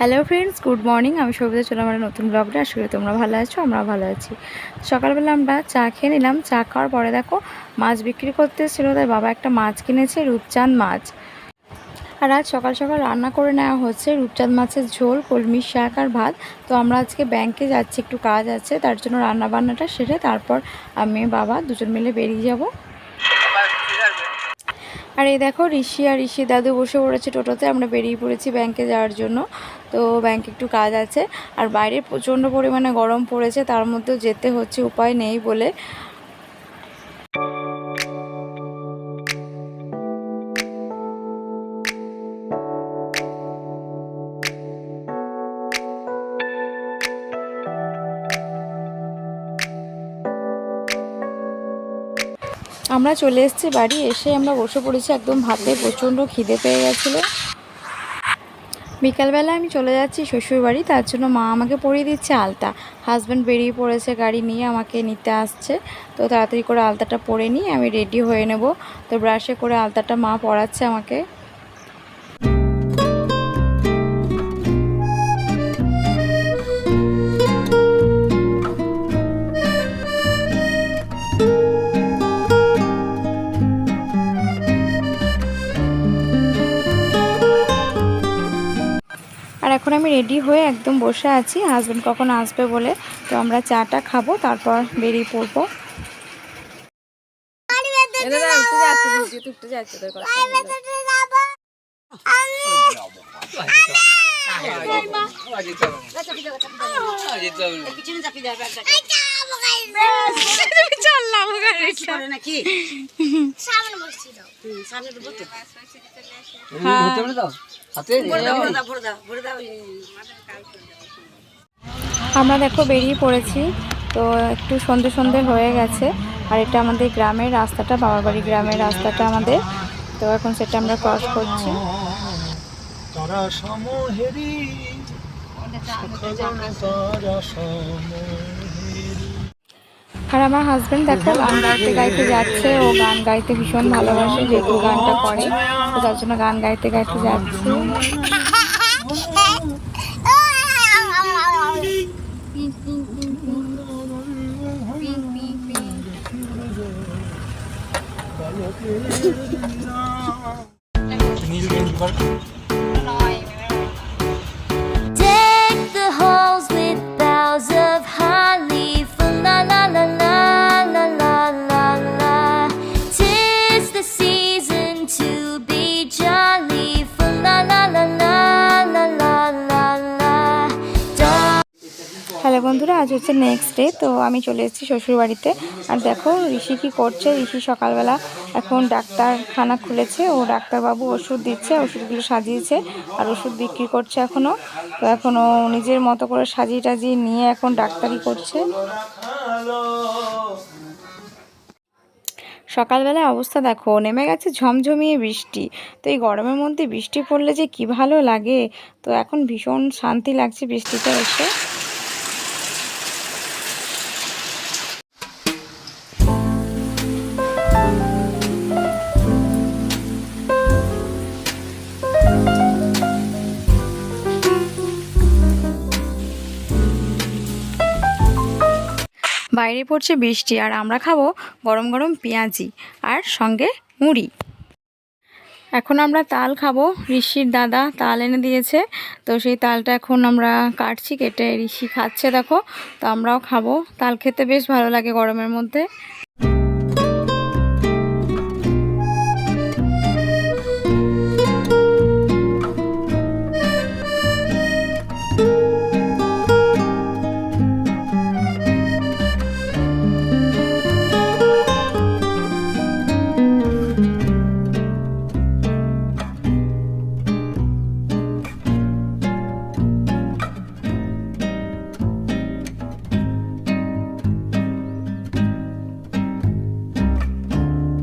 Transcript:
Hello friends good morning আমি সবিতা চলে আমার নতুন ব্লগটা করি তোমরা ভালো আছো আমরা ভালো আছি। সকালবেলা আমরা চা খেয়ে নিলাম। চা খাওয়ার পরে দেখো, মাছ বিক্রি করতে এসেছিল, তাই বাবা একটা মাছ কিনেছে, রূপচাঁদ মাছ। আর আজ সকাল সকাল রান্না করে নেওয়া হচ্ছে রূপচাঁদ মাছের ঝোল কলমির শাক আর ভাত। তো আমরা আজকে ব্যাংকে যাচ্ছি, একটু কাজ আছে, তার জন্য রান্না বান্নাটা সেরে তারপর আমি বাবা দুজন মিলে বেরিয়ে যাব। আর এই দেখো ঋষি আর ঋষি দাদু বসে পড়েছে টোটোতে, আমরা বেরিয়ে পড়েছি ব্যাংকে যাওয়ার জন্য। তো ব্যাংকে একটু কাজ আছে। আর বাইরে প্রচণ্ড পরিমাণে গরম পড়েছে, তার মধ্যেও যেতে হচ্ছে, উপায় নেই বলে আমরা চলে এসেছি বাড়ি, এসে আমরা বসে পড়েছি একদম ভাতে প্রচণ্ড খিদে পেয়ে গেছিল। বিকালবেলা আমি চলে যাচ্ছি শ্বশুর বাড়ি, তার জন্য মা আমাকে পরিয়ে দিচ্ছে আলতা। হাজব্যান্ড বেরিয়ে পড়েছে গাড়ি নিয়ে, আমাকে নিতে আসছে। তো তাড়াতাড়ি করে আলতাটা পরে নিয়ে আমি রেডি হয়ে নেব। তো ব্রাশে করে আলতাটা মা পড়াচ্ছে আমাকে। আমি রেডি হয়ে একদম বসে আছি। হাজব্যান্ড কখন আসবে বলে তো আমরা চাটা খাব তারপর বেরিয়ে পড়ব। আমরা দেখো বেরিয়ে পড়েছি। তো একটু সন্ধে সন্ধে হয়ে গেছে। আর এটা আমাদের গ্রামের রাস্তাটা বাবার বাড়ি গ্রামের রাস্তাটা আমাদের। তো এখন সেটা আমরা ক্রস করছি। তারা সমহেরি তারা সমহেরি। আর আমার হাজব্যান্ড দেখো গান গাইতে গাইতে যাচ্ছে ও গান গাইতে ভীষণ ভালোবাসে যেহেতু গানটা করে তো তার জন্য গান গাইতে গাইতে যাচ্ছে। নীল হ্যালো বন্ধুরা, আজ হচ্ছে নেক্সট ডে তো আমি চলে এসেছি শ্বশুরবাড়িতে। আর দেখো, ঋষি কি করছে? ঋষি সকালবেলা এখন ডাক্তারখানা খুলেছে, ও ডাক্তারবাবু ওষুধ দিচ্ছে, ওষুধগুলো সাজিয়েছে, আর ওষুধ বিক্রি করছে এখনও তো এখনও নিজের মতো করে সাজিয়ে টাজিয়ে নিয়ে এখন ডাক্তারি করছে। সকালবেলায় অবস্থা দেখো, নেমে গেছে ঝমঝমিয়ে বৃষ্টি। তো এই গরমের মধ্যে বৃষ্টি পড়লে যে কি ভালো লাগে? তো এখন ভীষণ শান্তি লাগছে বৃষ্টিতে এসে। বাইরে পড়ছে বৃষ্টি আর আমরা খাব গরম গরম পেঁয়াজি আর সঙ্গে মুড়ি। এখন আমরা তাল খাব। ঋষির দাদা তাল এনে দিয়েছে। তো সেই তালটা এখন আমরা কাটছি, কেটে ঋষি খাচ্ছে, দেখো। তো আমরাও খাব। তাল খেতে বেশ ভালো লাগে গরমের মধ্যে।